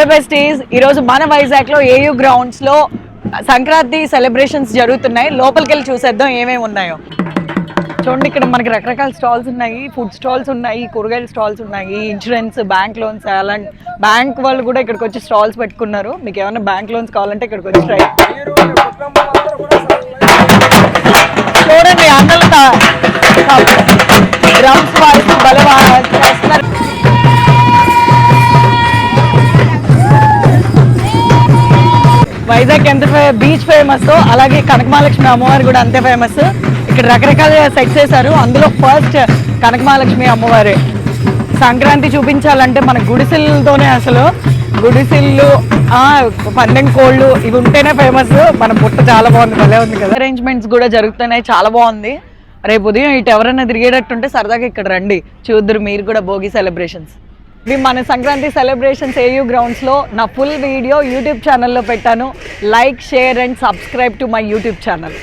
Hello besties ఈరోజు మన వైజాగ్లో ఏయూ గ్రౌండ్స్లో సంక్రాంతి సెలబ్రేషన్స్ జరుగుతున్నాయి. లోపలికి వెళ్ళి చూసేద్దాం ఏమేమి ఉన్నాయో. చూడండి ఇక్కడ మనకి రకరకాల స్టాల్స్ ఉన్నాయి. ఫుడ్ స్టాల్స్ ఉన్నాయి కూరగాయల స్టాల్స్ ఉన్నాయి ఇన్సూరెన్స్ బ్యాంక్ లోన్స్ అలాంటి బ్యాంక్ వాళ్ళు కూడా ఇక్కడికి వచ్చి స్టాల్స్ పెట్టుకున్నారు. మీకు ఏమైనా బ్యాంక్ లోన్స్ కావాలంటే ఇక్కడికి వచ్చి ట్రై చూడండి అందరూ డ్రమ్స్ వాయిస్ చేస్తున్నారు వైజాగ్ ఎంత బీచ్ ఫేమస్? అలాగే కనకమహాలక్ష్మి అమ్మవారు కూడా అంతే ఫేమస్. ఇక్కడ రకరకాల సెట్స్ వేశారు అందులో ఫస్ట్ కనకమహాలక్ష్మి అమ్మవారే. సంక్రాంతి చూపించాలంటే మన గుడిసెలతోనే అసలు గుడిసెళ్ళు ఆ, కోళ్ళు ఇవి ఉంటేనే ఫేమస్. మన బుట్ట చాలా బాగుంది భలే ఉంది కదా. అరేంజ్మెంట్స్ కూడా జరుగుతున్నాయి చాలా బాగుంది. రేపు ఉదయం ఇటు ఎవరైనా తిరిగేటట్టుంటే సరదాగా ఇక్కడ రండి. చూద్దరు మీరు కూడా భోగి సెలబ్రేషన్స్ మన సంక్రాంతి సెలబ్రేషన్స్ ఏయూ గ్రౌండ్స్లో నా ఫుల్ వీడియో యూట్యూబ్ ఛానల్లో పెట్టాను. Like share and subscribe to my YouTube channel